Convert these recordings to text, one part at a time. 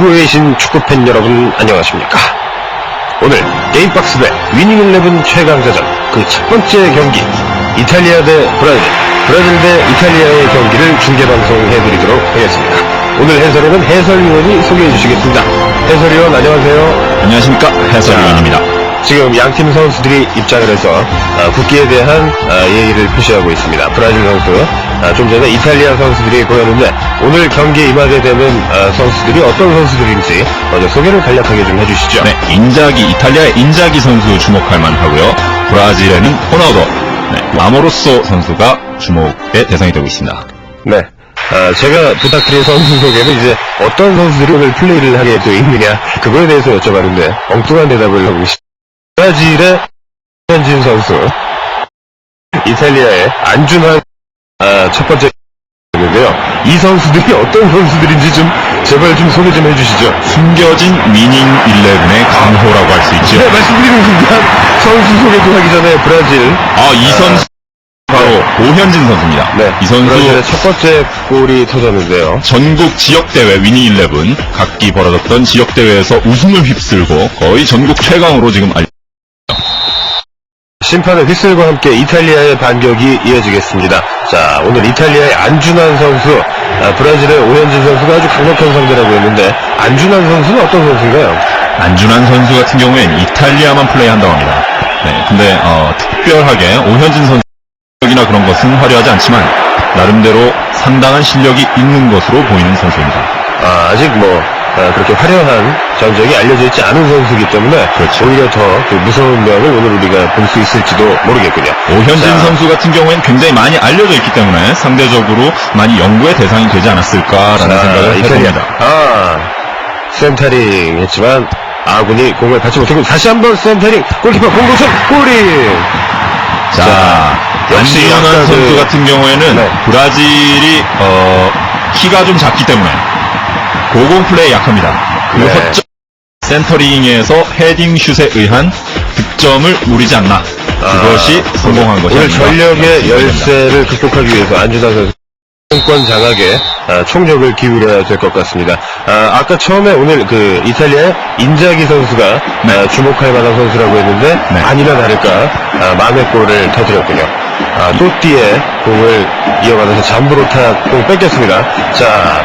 전국에 계신 축구팬 여러분 안녕하십니까? 오늘 게임박스 대 위닝11 최강자전 그 첫 번째 경기 이탈리아 대 브라질. 브라질 대 이탈리아의 경기를 중계방송해드리도록 하겠습니다. 오늘 해설에는 해설위원이 소개해 주시겠습니다. 해설위원 안녕하세요. 안녕하십니까? 해설위원입니다. 지금 양팀 선수들이 입장을 해서 아, 국기에 대한 아, 예의를 표시하고 있습니다. 브라질 선수, 아, 좀 전에 이탈리아 선수들이 보였는데 오늘 경기에 임하게 되는 아, 선수들이 어떤 선수들인지 먼저 소개를 간략하게 좀 해주시죠. 네, 인자기 이탈리아의 인자기 선수 주목할 만하고요. 브라질에는 호나우도, 네, 마모로소 선수가 주목의 대상이 되고 있습니다. 네. 아, 제가 부탁드린 선수 소개는 이제 어떤 선수들이 오늘 플레이를 하게 돼 있느냐 그거에 대해서 여쭤봤는데 엉뚱한 대답을 하고 계십니다. 브라질의 현진 선수, 이탈리아의 안준환 아, 첫 번째 인데요. 이 선수들이 어떤 선수들인지 좀 제발 좀 소개 좀 해주시죠. 숨겨진 위닝 11의 강호라고 할 수 있죠. 네, 말씀드리는 순간 선수 소개도 하기 전에 브라질 아, 이 선수 바로 오현진 선수입니다. 네, 이 선수 첫 번째 골이 터졌는데요. 전국 지역 대회 위닝 11 각기 벌어졌던 지역 대회에서 우승을 휩쓸고 거의 전국 최강으로 지금 알 심판의 휘슬과 함께 이탈리아의 반격이 이어지겠습니다. 자, 오늘 이탈리아의 안준환 선수, 아, 브라질의 오현진 선수가 아주 강력한 상대라고 했는데 안준환 선수는 어떤 선수인가요? 안준환 선수 같은 경우엔 이탈리아만 플레이한다고 합니다. 네, 근데 어, 특별하게 오현진 선수이나 그런 것은 화려하지 않지만 나름대로 상당한 실력이 있는 것으로 보이는 선수입니다. 아, 아직 뭐 아, 그렇게 화려한 전적이 알려져 있지 않은 선수이기 때문에 그렇죠. 오히려 더 그 무서운 면을 오늘 우리가 볼 수 있을지도 모르겠군요. 오현진 자, 선수 같은 경우엔 굉장히 많이 알려져 있기 때문에 상대적으로 많이 연구의 대상이 되지 않았을까라는 자, 생각을. 해봅니다. 아, 센터링 했지만 아군이 공을 받지 못했고 다시 한번 센터링 골키퍼 공도선 골이 자, 안준환 아까 선수 그- 같은 경우에는 네. 브라질이 어, 키가 좀 작기 때문에 고공 플레이 약합니다. 그 네. 허점 센터링에서 헤딩 슛에 의한 득점을 노리지 않나. 그것이 아, 성공한 것이 오늘 아닌가 전력의. 열세를 극복하기 위해서 안준환 선수 정권 장악에 아, 총력을 기울여야 될 것 같습니다. 아, 까 처음에 오늘 그 이탈리아의 인자기 선수가 네. 아, 주목할 만한 선수라고 했는데 네. 아니나 다를까 아, 만회 골을 터뜨렸군요. 아, 또띠에 공을 이어가면서 잠브로타 공 뺏겼습니다. 자,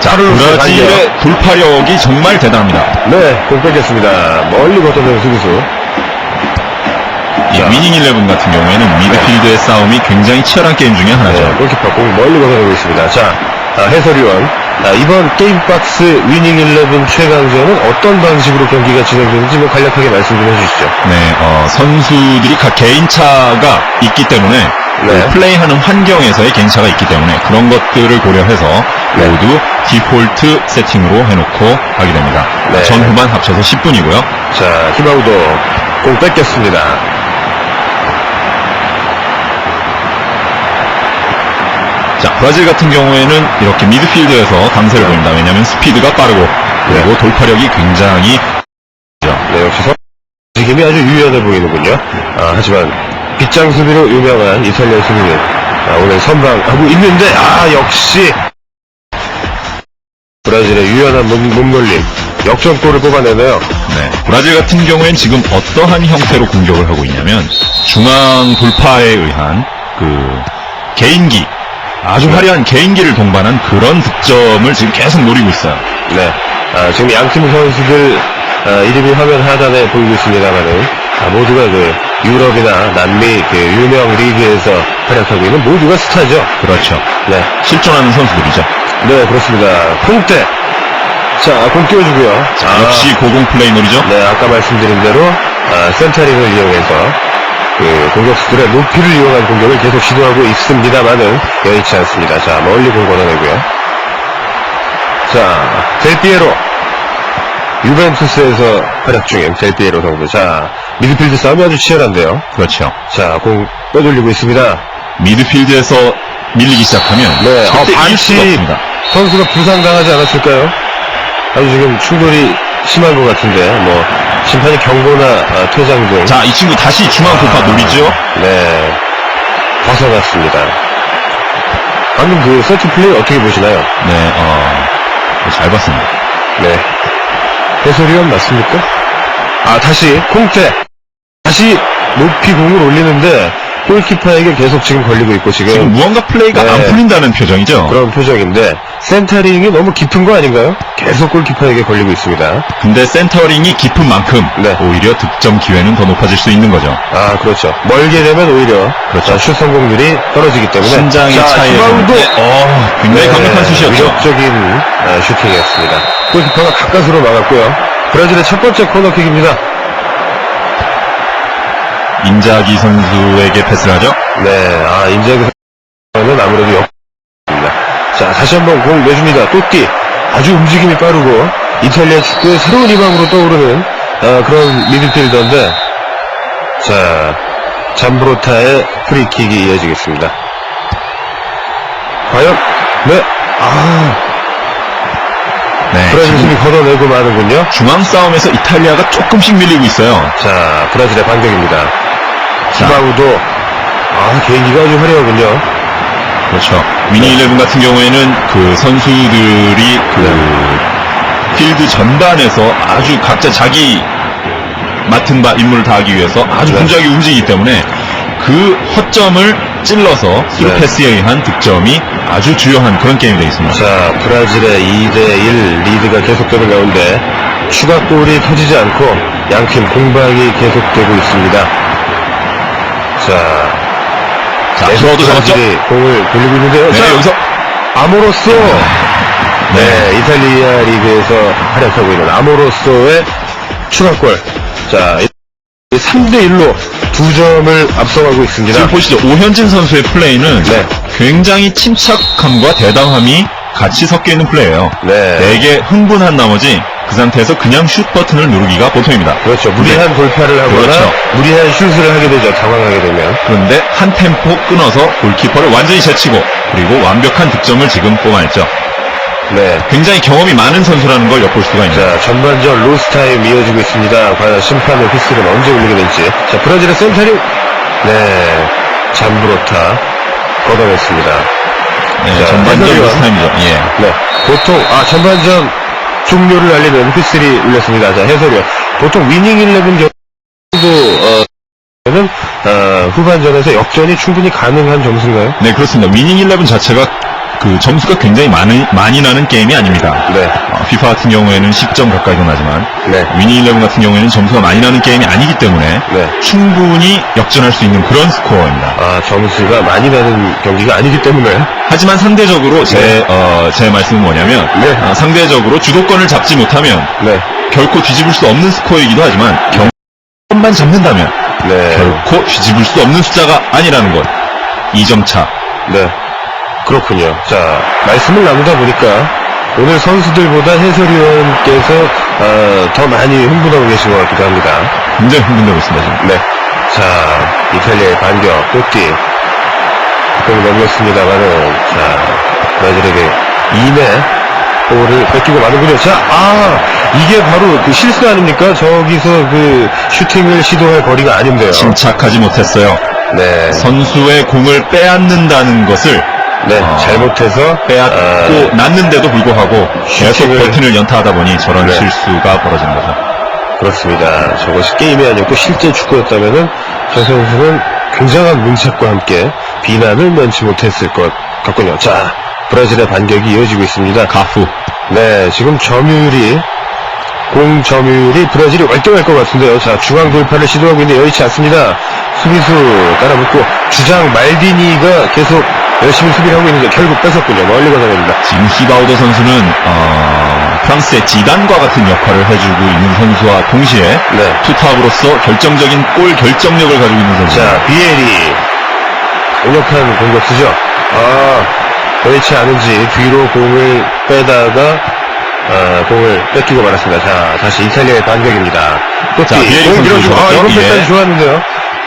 자, 브라질의 돌파력이 정말 대단합니다. 네, 공 뺏겼습니다. 멀리 걷어내는 수비수. 이 자. 위닝 11 같은 경우에는 미드필드의 싸움이 굉장히 치열한 게임 중에 하나죠. 네, 골키퍼 공 멀리 걷어내고 있습니다. 자, 아, 해설위원. 아, 이번 게임박스 위닝 11 최강전은 어떤 방식으로 경기가 진행되는지 뭐 간략하게 말씀 좀 해주시죠. 네, 어, 선수들이 각 개인차가 있기 때문에 네. 그 플레이하는 환경에서의 개인차가 있기 때문에 그런 것들을 고려해서 네. 모두 디폴트 세팅으로 해놓고 하게 됩니다. 네. 전 후반 합쳐서 10분이고요. 자, 히바우도 공 뺏겼습니다. 자, 브라질 같은 경우에는 이렇게 미드필드에서 강세를 네. 보입니다. 왜냐하면 스피드가 빠르고 그리고 돌파력이 굉장히 네, 역시 선 움직임이 아주 유연해 보이는군요. 아, 하지만 빗장 수비로 유명한 이탈리아 수비는 아, 오늘 선방하고 있는데, 아, 역시 브라질의 유연한 몸, 몸놀림. 역전골을 뽑아내네요. 네, 브라질 같은 경우엔 지금 어떠한 형태로 공격을 하고 있냐면 중앙 돌파에 의한 그 개인기 아주 화려한 개인기를 동반한 그런 득점을 지금 계속 노리고 있어요. 네. 아, 지금 양팀 선수들 아, 이름이 화면 하단에 보이고 있습니다만은 아, 모두가 그 유럽이나 남미 그 유명 리그에서 활약하고 있는 모두가 스타죠. 그렇죠. 네. 실존하는 선수들이죠. 네, 그렇습니다. 콩대. 자, 공 띄워주고요. 아, 역시 고공 플레이 놀이죠. 네, 아까 말씀드린 대로 아, 센터링을 이용해서 그 공격수들의 높이를 이용한 공격을 계속 시도하고 있습니다만은 여의치 않습니다. 자, 멀리 공 걷어내고요. 자, 델피에로. 유벤투스에서 활약 중인 델피에로 선수. 자, 미드필드 싸움이 아주 치열한데요. 그렇죠. 자, 공 빼돌리고 있습니다. 미드필드에서 밀리기 시작하면 네, 절대 아, 이길 수가 반칙. 없습니다. 선수가 부상당하지 않았을까요? 아주 지금 충돌이 심한 것 같은데, 뭐, 심판이 경고나 아, 퇴장 등. 자, 이 친구 다시 중앙 돌파 노리죠. 네. 벗어났습니다. 방금 그 세트 플레이 어떻게 보시나요? 네, 어, 잘 봤습니다. 네. 해설위원 맞습니까? 아, 다시, 콩테. 다시 높이 공을 올리는데, 골키퍼에게 계속 지금 걸리고 있고, 지금. 지금 무언가 플레이가 네. 안 풀린다는 표정이죠. 그런 표정인데, 센터링이 너무 깊은 거 아닌가요? 계속 골키퍼에게 걸리고 있습니다. 근데 센터링이 깊은 만큼 네. 오히려 득점 기회는 더 높아질 수 있는 거죠. 아, 그렇죠. 멀게 되면 오히려. 그렇죠. 자, 슛 성공률이 떨어지기 때문에. 신장의 자, 차이에 어, 굉장히 네, 강력한 슛이었죠. 위력적인 아, 슈팅이었습니다. 골키퍼가 가까스로 막았고요. 브라질의 첫 번째 코너킥입니다. 인자기 선수에게 패스를 하죠. 네, 아, 임재규 선수는 아무래도 역입니다. 자, 다시 한번 공 내줍니다. 또띠. 아주 움직임이 빠르고, 이탈리아 축구의 새로운 희망으로 떠오르는, 아, 그런 미드필더인데, 자, 잠브로타의 프리킥이 이어지겠습니다. 과연, 네, 아, 네, 브라질 지금 수비 걷어내고 마는군요. 중앙 싸움에서 이탈리아가 조금씩 밀리고 있어요. 자, 브라질의 반격입니다. 자. 히바우도, 아, 개인기가 아주 화려하군요. 그렇죠. 미니 일레븐 같은 경우에는 그 선수들이 그 필드 전반에서 아주 각자 자기 맡은 바 임무를 다하기 위해서 아주 네. 분주하게 움직이기 때문에 그 허점을 찔러서 스루 네. 패스에 의한 득점이 아주 주요한 그런 게임이 되어 있습니다. 자, 브라질의 2대1 리드가 계속되는 가운데 추가골이 터지지 않고 양팀 공방이 계속되고 있습니다. 자, 자, 주어도 잡았죠? 브라질이 공을 돌리고 있는데요. 네, 자, 여기서 아모로소. 네, 이탈리아 리그에서 활약하고 있는 아모로소의 추가골. 자, 3대 1로 두 점을 앞서가고 있습니다. 지금 보시죠. 오현진 선수의 플레이는 네. 굉장히 침착함과 대담함이 같이 섞여 있는 플레이예요. 네. 되게 흥분한 나머지 그 상태에서 그냥 슛 버튼을 누르기가 보통입니다. 그렇죠. 무리한 돌파를 하거나 그렇죠. 무리한 슛을 하게 되죠. 당황하게 되면. 그런데 한 템포 끊어서 골키퍼를 완전히 제치고 그리고 완벽한 득점을 지금 뽑아냈죠. 네. 굉장히 경험이 많은 선수라는 걸 엿볼 수가 있네요. 자, 전반전 로스타임 이어지고 있습니다. 과연 심판의 휘슬은 언제 울리게 될지. 자, 브라질의 센터링. 네. 잠브로타. 걷어냈습니다. 네, 자, 전반전. 로스타임이죠. 예. 네. 보통, 아, 전반전 종료를 알리는 휘슬이 울렸습니다. 자, 해설이요. 보통 위닝 11 경도, 어, 는 어, 후반전에서 역전이 충분히 가능한 점수인가요? 네, 그렇습니다. 위닝 11 자체가 그 점수가 굉장히 많이, 많이 나는 게임이 아닙니다. 네. 어, FIFA 같은 경우에는 10점 가까이도 나지만 네. 위닝 11 같은 경우에는 점수가 많이 나는 게임이 아니기 때문에 네. 충분히 역전할 수 있는 그런 스코어입니다. 아, 점수가 많이 나는 경기가 아니기 때문에. 하지만 상대적으로 제, 네. 어, 제 말씀은 뭐냐면 네. 어, 상대적으로 주도권을 잡지 못하면 네. 결코 뒤집을 수 없는 스코어이기도 하지만 경만 잡는다면 네. 결코 뒤집을 수 없는 숫자가 아니라는 것. 2점 차. 네. 그렇군요. 자, 말씀을 나누다 보니까 오늘 선수들보다 해설위원께서 어, 더 많이 흥분하고 계신 것 같기도 합니다. 굉장히 흥분되고 있습니다, 지금. 네. 자, 이탈리아의 반격, 꽃기. 공 넘겼습니다만은, 자, 브라질에게 2내 볼을 뺏기고 마는군요. 자, 아, 이게 바로 그 실수 아닙니까? 저기서 그 슈팅을 시도할 거리가 아닌데요. 침착하지 못했어요. 네. 선수의 공을 빼앗는다는 것을 네, 어, 잘못해서 빼앗고 아, 났는데도 불구하고 계속 슈팅을- 버튼을 연타하다 보니 저런 네. 실수가 벌어지는 거죠. 그렇습니다. 저것이 게임이 아니었고 실제 축구였다면은 저 선수는 굉장한 문책과 함께 비난을 면치 못했을 것 같군요. 자, 브라질의 반격이 이어지고 있습니다. 가후. 네, 지금 점유율이 공 점유율이 브라질이 월등할 것 같은데요. 자, 중앙 돌파를 시도하고 있는데 여의치 않습니다. 수비수 따라붙고 주장 말디니가 계속 열심히 수비를 하고 있는데 결국 뺏었군요. 멀리 걷어냅니다. 지금 히바우더 선수는 어, 프랑스의 지단과 같은 역할을 해주고 있는 선수와 동시에 네. 투탑으로서 결정적인 골 결정력을 가지고 있는 선수. 자, 비엘이 강력한 공격수죠. 아, 여의치 않은지 뒤로 공을 빼다가 아, 공을 뺏기고 말았습니다. 자, 다시 이탈리아의 반격입니다. 또띠 자, 비엘이 공 선수 밀어주고 아, 예. 패까지 좋았는데요.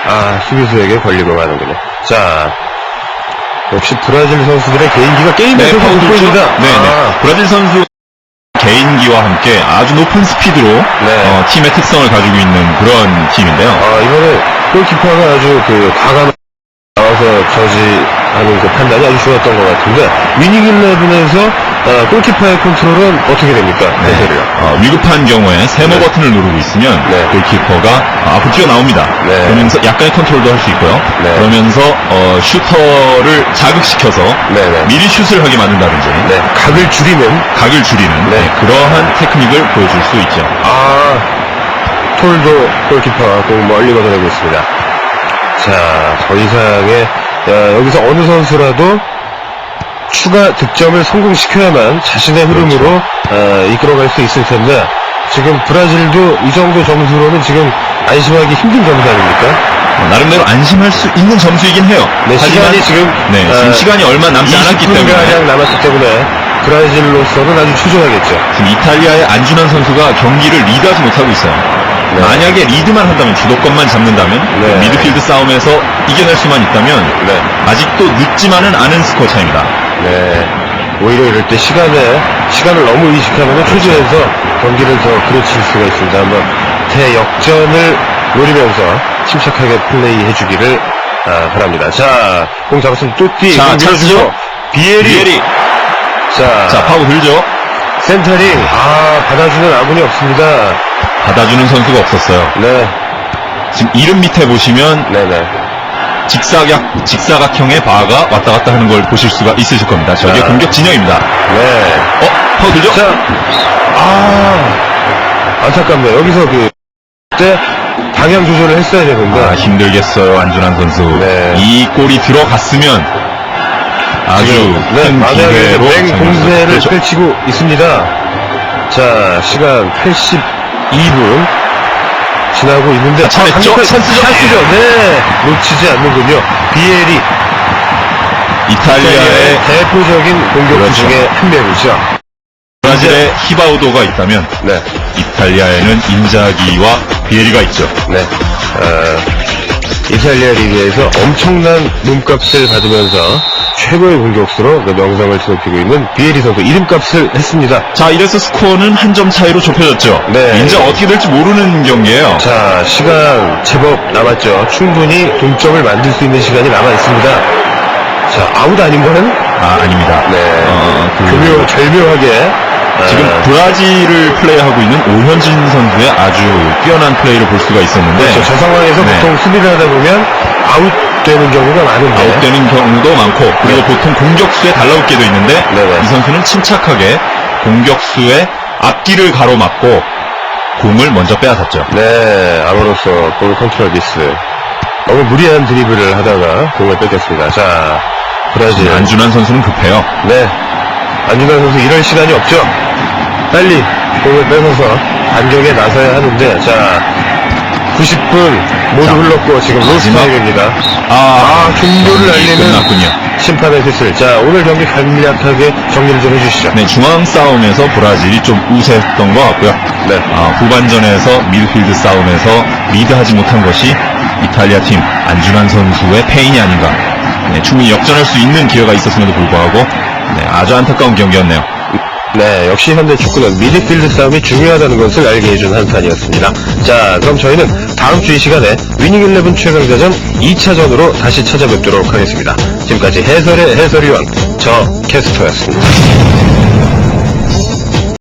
아, 수비수에게 걸리고 마는군요. 자, 역시 브라질 선수들의 개인기가 게임에서 네, 파울? 돋보입니다. 네, 네. 아, 브라질 선수 개인기와 함께 아주 높은 스피드로 네. 어, 팀의 특성을 가지고 있는 그런 팀인데요. 아, 이번에 골키퍼가 아주 그 과감한 나와서 저지하는 그 판단이 아주 좋았던 것 같은데 위닝 11에서 어, 골키퍼의 컨트롤은 어떻게 됩니까? 해설이요. 어, 위급한 경우에 세모 네. 버튼을 누르고 있으면 네. 골키퍼가 앞으로 뛰어나옵니다. 네. 그러면서 약간의 컨트롤도 할 수 있고요. 네. 그러면서 어, 슈터를 자극시켜서 네, 네. 미리 슛을 하게 만든다든지 네, 각을 줄이는 각을 줄이는 네. 네, 그러한 테크닉을 보여줄 수 있죠. 아 톨도 골키퍼가 공 멀리 걷어내고 있습니다. 자, 더 이상의 야, 여기서 어느 선수라도 추가 득점을 성공시켜야만 자신의 흐름으로 어, 이끌어갈 수 있을 텐데 지금 브라질도 이 정도 점수로는 지금 안심하기 힘든 점수 아닙니까? 어, 나름대로 안심할 수 있는 점수이긴 해요. 네, 하지만 시간이 지금 네, 지금 어, 시간이 얼마 남지 않았기 20분 때문에 가량 남았기 때문에 브라질로서는 아주 추종하겠죠. 지금 이탈리아의 안준환 선수가 경기를 리드하지 못하고 있어요. 네. 만약에 리드만 한다면 주도권만 잡는다면 네. 미드필드 싸움에서 이겨낼 수만 있다면 네. 아직도 늦지만은 않은 스코어 차입니다. 네. 오히려 이럴 때 시간에, 시간을 너무 의식하면 초조해서 경기를 더 그르칠 수가 있습니다. 한번 대역전을 노리면서 침착하게 플레이해 주기를 아, 바랍니다. 자, 공 잡았으면 뚜띠. 자, 공 찬스죠? 비에리. 비에리 자, 자 파고 들죠. 센터링. 아, 받아주는 아군이 없습니다. 받아주는 선수가 없었어요. 네, 지금 이름 밑에 보시면 네네. 직사각 직사각형의 바가 왔다 갔다 하는 걸 보실 수가 있으실 겁니다. 저게 자. 공격 진영입니다. 네. 어 파고 들죠. 자, 아, 안타깝네요. 여기서 그, 때 방향 조절을 했어야 되는데. 아, 힘들겠어요, 안준환 선수. 네. 이 골이 들어갔으면 아주 네, 큰 만약에 기회로 맹 공세를. 펼치고 있습니다. 자, 시간 82분 지나고 있는데 아, 참했죠? 강력한 찬스죠? 찬스죠. 네, 놓치지 않는군요. 비엘이 이탈리아의 대표적인 공격수 그렇죠. 중에 한 명이죠. 브라질의 히바우도가 있다면 네, 이탈리아에는 인자기와 비에리가 있죠. 네. 어, 이탈리아 리그에서 엄청난 몸값을 받으면서 최고의 공격수로 그 명성을 지높이고 있는 비에리 선수 이름값을 했습니다. 자, 이래서 스코어는 한 점 차이로 좁혀졌죠. 네. 이제 어떻게 될지 모르는 경기예요. 자, 시간 제법 남았죠. 충분히 동점을 만들 수 있는 시간이 남아 있습니다. 자, 아웃 아닌 거는? 아, 아닙니다. 네. 어, 그- 교묘, 절묘하게. 지금 아, 브라질을 플레이하고 있는 오현진 선수의 아주 뛰어난 플레이를 볼 수가 있었는데 그렇죠. 저 상황에서 네. 보통 수비를 하다 보면 아웃 되는 경우가 많은데. 아웃되는 경우도 많고 그리고 네. 보통 공격수에 달라붙게 돼 있는데 네네. 이 선수는 침착하게 공격수의 앞뒤를 가로막고 공을 먼저 빼앗았죠. 네, 아무로서 볼 컨트롤 미스. 너무 무리한 드리블을 하다가 공을 뺏겼습니다. 자, 브라질. 안준환 선수는 급해요. 네. 안준환 선수 이럴 시간이 없죠. 빨리 공을 뺏어서 반격에 나서야 하는데, 자, 90분 모두 자, 흘렀고 지금 로스 마지막. 타임입니다. 아, 아, 종료를 끝났군요. 심판의 휘슬. 자, 오늘 경기 간략하게 정리를 좀 해주시죠. 네, 중앙 싸움에서 브라질이 좀 우세했던 것 같고요. 네. 아, 후반전에서 미드필드 싸움에서 리드하지 못한 것이 이탈리아 팀 안준환 선수의 패인이 아닌가. 네, 충분히 역전할 수 있는 기회가 있었음에도 불구하고 네, 아주 안타까운 경기였네요. 네, 역시 현대 축구는 미드필드 싸움이 중요하다는 것을 알게 해준 한 판이었습니다. 자, 그럼 저희는 다음 주 이 시간에 위닝 11 최강자전 2차전으로 다시 찾아뵙도록 하겠습니다. 지금까지 해설의 해설위원, 저 캐스터였습니다.